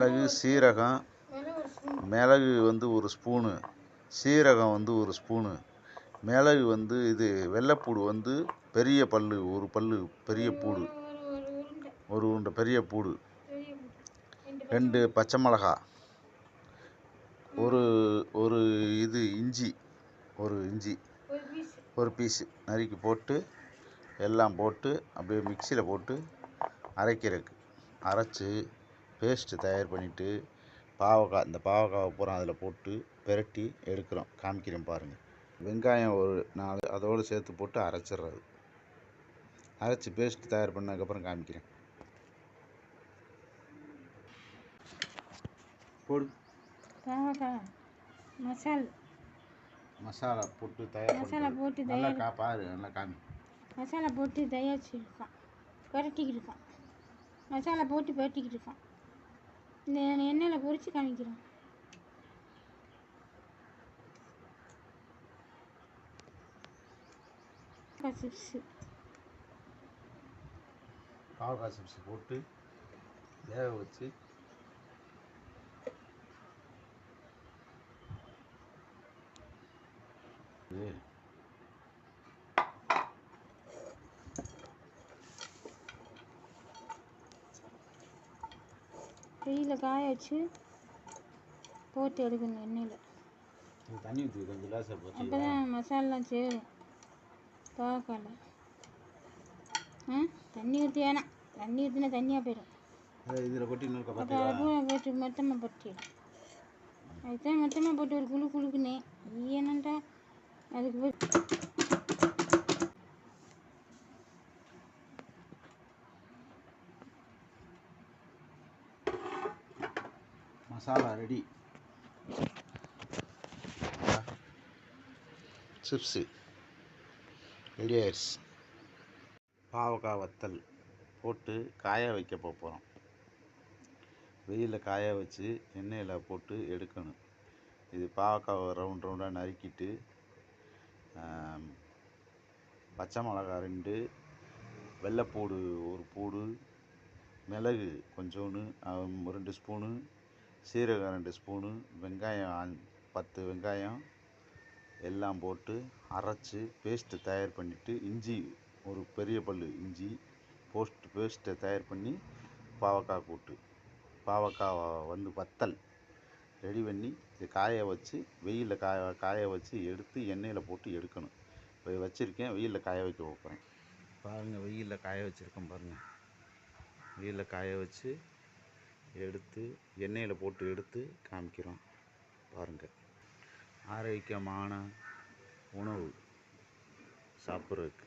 மிளகு சீரகம் மிளகு வந்து ஒரு ஸ்பூனு. சீரகம் வந்து ஒரு ஸ்பூனு. மிளகு வந்து இது வெள்ளைப்பூடு வந்து பெரிய பல்லு ஒரு பல்லு பெரிய பூடு. ஒரு உருண்டை பெரிய பூடு. ரெண்டு பச்சை மிளகா. ஒரு ஒரு இது இஞ்சி ஒரு இஞ்சி. ஒரு பீஸு. நறுக்கி போட்டு எல்லாம் போட்டு அப்படியே மிக்சியில் போட்டு அரைக்கிறதுக்கு. அரைச்சி பேஸ்ட்டு தயார் பண்ணிவிட்டு பாவக்காய் இந்த பாவக்காவை பூரா அதில் போட்டு பிரட்டி எடுக்கிறோம். காமிக்கிறேன் பாருங்கள் வெங்காயம் ஒரு நாலு அதோடு சேர்த்து போட்டு அரைச்சிடுறது. அரைச்சி பேஸ்ட் தயார் பண்ணதுக்கப்புறம் காமிக்கிறேன். போடு. மசால். மசாலா போட்டு தயார் மசாலா போட்டு நல்லா தயார் கா பாரு நல்லா காமி. மசாலா போட்டு தயாரிச்சிருக்கான். புரட்டிக்கிட்டு இருக்கான். மசாலா போட்டு புரட்டிக்கிட்டு இருக்கான். இந்த எண்ணெயில் பொறிச்சு காமிக்கிறோம் சிப்ஸு பாவக்காய் சிப்ஸ் போட்டு வேக வச்சு Yeah. வெயிலில் காய வச்சு போட்டு எடுக்கணும் எண்ணெயில். தண்ணி ஊற்றி கொஞ்சம் கிளாஸை அப்போ போச்சு தான் மசாலாம் சேரும். பாவக்காயில் ஆ? தண்ணி ஊற்றி வேணாம். தண்ணி ஊற்றினா தண்ணியாக போயிடும். இதில் கொட்டி அப்போ போட்டு மொத்தமாக போட்டுடு அதுதான் மொத்தமாக போட்டு ஒரு குழு குழுக்குனேன். என்னண்டா அதுக்கு போய் மசாலா ரெடி சிப்ஸு. ரெடி ஆயிடுச்சு. பாவக்காய் வத்தல் போட்டு காய வைக்க போகிறோம் வெயிலில் காய வச்சு எண்ணெயில் போட்டு எடுக்கணும். இது பாவக்காவை ரவுண்ட் ரவுண்டாக நறுக்கிட்டு பச்சை மிளகா ரெண்டு வெள்ளைப்பூடு ஒரு பூடு மிளகு கொஞ்சோண்டு ரெண்டு ஸ்பூனு சீரகம் ரெண்டு ஸ்பூனு வெங்காயம் பத்து வெங்காயம் எல்லாம் போட்டு அரைச்சி பேஸ்ட்டு தயார் பண்ணிவிட்டு இஞ்சி ஒரு பெரிய பல் இஞ்சி போஸ்ட் பேஸ்ட்டை தயார் பண்ணி பாவக்காய் கூட்டு பாவக்காய் வந்து வத்தல் ரெடி பண்ணி இது காய வச்சு வெயிலில் காய காய வச்சு எடுத்து எண்ணெயில் போட்டு எடுக்கணும். இப்போ வச்சுருக்கேன் வெயிலில் காய வைக்க போகிறேன் பாருங்கள் வெயிலில் காய வச்சுருக்கேன் பாருங்கள் வெயிலில் காய வச்சு எடுத்து எண்ணெயில் போட்டு எடுத்து காமிக்கிறோம். பாருங்கள் ஆரோக்கியமான உணவு சாப்பிட்றதுக்கு.